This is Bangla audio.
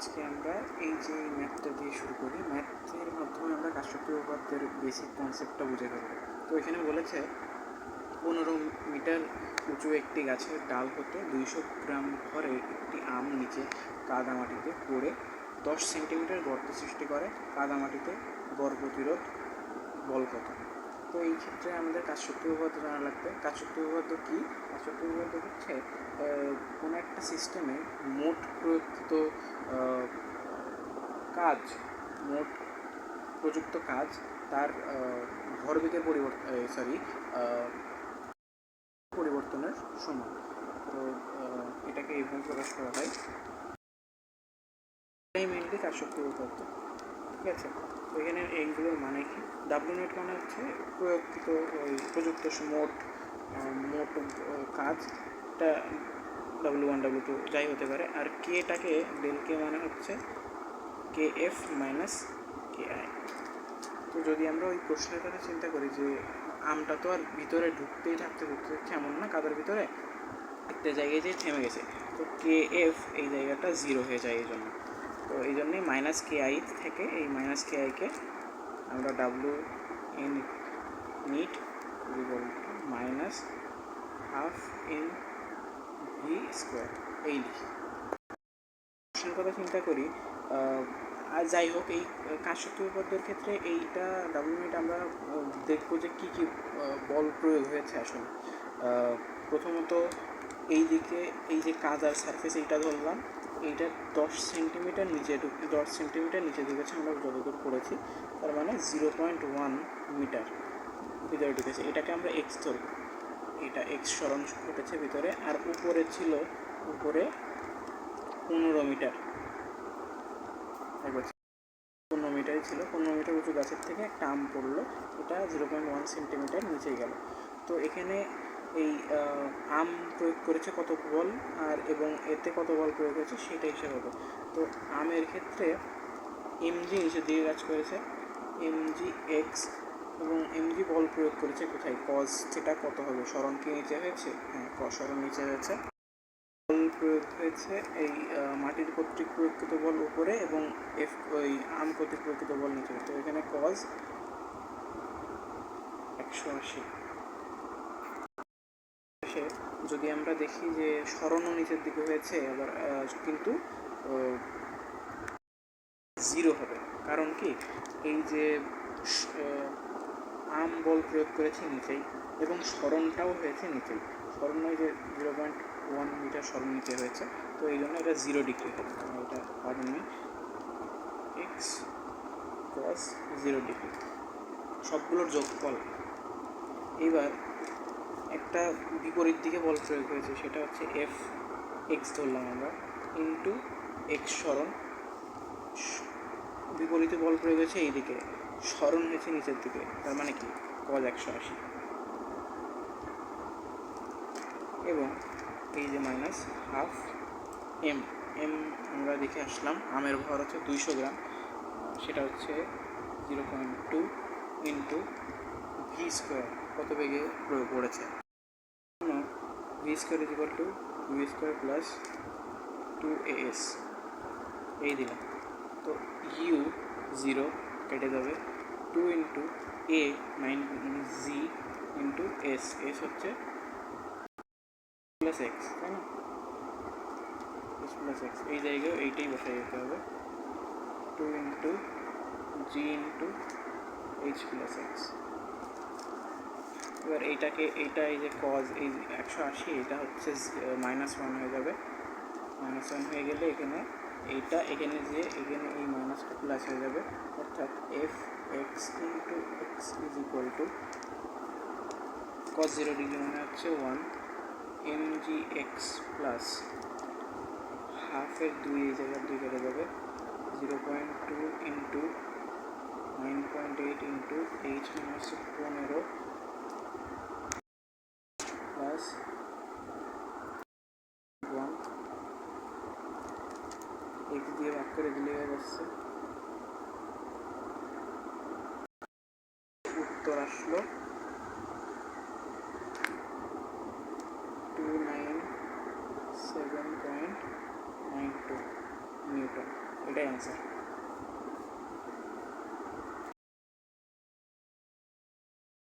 আজকে আমরা এই যে ম্যাথটা দিয়ে শুরু করি ম্যাথের মাধ্যমে আমরা কাশ্যপীয় উপপাদ্যের বেসিক কনসেপ্টটা বুঝে ফেলব তো এখানে বলেছে, পনেরো মিটার উঁচু একটি গাছের ডাল হতে দুইশো গ্রাম ভরে একটি আম নিচে কাদামাটিতে পড়ে দশ সেন্টিমিটার গর্ত সৃষ্টি করে। কাদামাটিতে বর প্রতিরোধ বল কত? তো এই ক্ষেত্রে আমাদের কাজশক্তি উপপাদ্য জানা লাগবে। কাজশক্তি উপপাদ্য কী? কাজশক্তি উপপাদ্য হচ্ছে একটা সিস্টেমে মোট প্রযুক্ত কাজ মোট প্রযুক্ত কাজ তার ভরবেগের পরিবর্তন সরি পরিবর্তনের সমান। তো এটাকে এইভাবে প্রকাশ করা হয়। এটাই মেনলি কাজশক্তি উপপাদ্য ঠিক আছে? তো এখানে এইগুলোর মানে কি? ডাব্লিউ নেট মানে হচ্ছে প্রয়োগকৃত প্রযুক্ত মোট মোট আহ, কাজ। এটা ডাব্লিউ ওয়ান ডাব্লিউ টু যাই হতে পারে। আর কেটাকে ডেল কে মানে হচ্ছে K F minus K I তো যদি আমরা ওই প্রশ্নের কথা চিন্তা করি যে আমটা তো আর ভিতরে ঢুকতেই থাকতে, ঢুকতে থাকছে এমন না, কাদার ভিতরে একটা জায়গায় যে থেমে গেছে। তো কে এফ এই জায়গাটা জিরো হয়ে যায় এই জন্য। তো এই জন্যই মাইনাস কে আই থেকে এই মাইনাস কে আইকে আমরা W in net minus half in V square এই লিখি। প্রশ্নের কথা চিন্তা করি যাই হোক, এই উপপাদ্যের ক্ষেত্রে এইটা ডাব্লু মিনিট আমরা দেখব যে কী কী বল প্রয়োগ হয়েছে আসলে। প্রথমত এই দিকে এই যে কাদার সারফেস এইটা ধরলাম, এইটা দশ সেন্টিমিটার নিচে ঢুকে দশ সেন্টিমিটার নিচে ঢুকেছে আমরা যতদূর করেছি তার মানে জিরো পয়েন্ট ওয়ান মিটার ভিতরে ঢুকেছে এটাকে আমরা এক্স ধরব এটা এক্স সরণ ঘটেছে ভিতরে, আর উপরে ছিল উপরে পনেরো মিটার। পনেরো মিটারই ছিল, পনেরো মিটার উঁচু গাছের থেকে একটা আম পড়ল, এটা জিরো পয়েন্ট ওয়ান সেন্টিমিটার নিচে গেল। তো এখানে এই আম প্রয়োগ করেছে কত বল, আর এবং এতে কত বল প্রয়োগ হয়েছে সেটা হিসাব হবে তো আমের ক্ষেত্রে এমজি নিচের দিয়ে কাজ করেছে এমজি এক্স এবং এমজি বল প্রয়োগ করেছে কোথায়? কজ সেটা কত হবে? স্মরণ কি নিচে হয়েছে? হ্যাঁ ক স্মরণ নিচে হয়েছে। বল প্রয়োগ হয়েছে এই মাটির কর্তৃক প্রয়োগকৃত বল উপরে এবং এফ ওই আম কর্তৃক প্রয়োগকৃত বল নিচে তো এখানে কজ একশো আশি। যদি আমরা দেখি যে স্মরণও নিচের দিকে হয়েছে আবার কিন্তু জিরো হবে। কারণ কি? এই যে আম বল প্রয়োগ করেছে নিচেই এবং স্মরণটাও হয়েছে নিচেই। স্মরণ নয় যে জিরো পয়েন্ট ওয়ান মিটার স্মরণ নিচে হয়েছে, তো এই জন্য এটা জিরো ডিগ্রি হবে। এটা পাবেননি এক্স ক্রস জিরো ডিগ্রি সবগুলোর যোগফল। এবার একটা বিপরীত দিকে বল প্রয়োগ হয়েছে, সেটা হচ্ছে এফ এক্স ধরলাম আমরা ইন্টু এক্স স্মরণ। বিপরীতে বল প্রয়োগ হয়েছে এই দিকে স্মরণ হয়েছে নিচের দিকে। তার মানে কি? কজ একশো আশি। এবং এই যে মাইনাস হাফ এম এম আমরা দেখে আসলাম, আমের ভর হচ্ছে দুইশো গ্রাম। সেটা হচ্ছে zero point two into V square কত বেগে প্রয়োগ করেছে? V square is equal to V square plus two A S এই দিলাম। তো ইউ জিরো কেটে যাবে two into A nine G into S S হচ্ছে প্লাস এক্স তাই না? এস প্লাস এক্স এই জায়গায় এইটাই বসাই যেতে হবে। Two into G into H plus X এবার এইটাকে এইটা এই যে কজ এই একশো আশি, এটা হচ্ছে মাইনাস ওয়ান হয়ে যাবে। মাইনাস ওয়ান হয়ে গেলে এখানে এইটা এখানে যে, এখানে এই মাইনাসটা প্লাস হয়ে যাবে, অর্থাৎ F X into X is equal to cos zero degree মানে হচ্ছে one M G X plus হাফের দুই এই জায়গায় দুই কেটে যাবে zero point two into nine point eight into H মানে পনেরো প্লাস ওয়ান এক্স দিয়ে ভাগ করে দিলে যাচ্ছে। উত্তর আসলো। Two nine seven point nine two newton. এটাই অ্যান্সার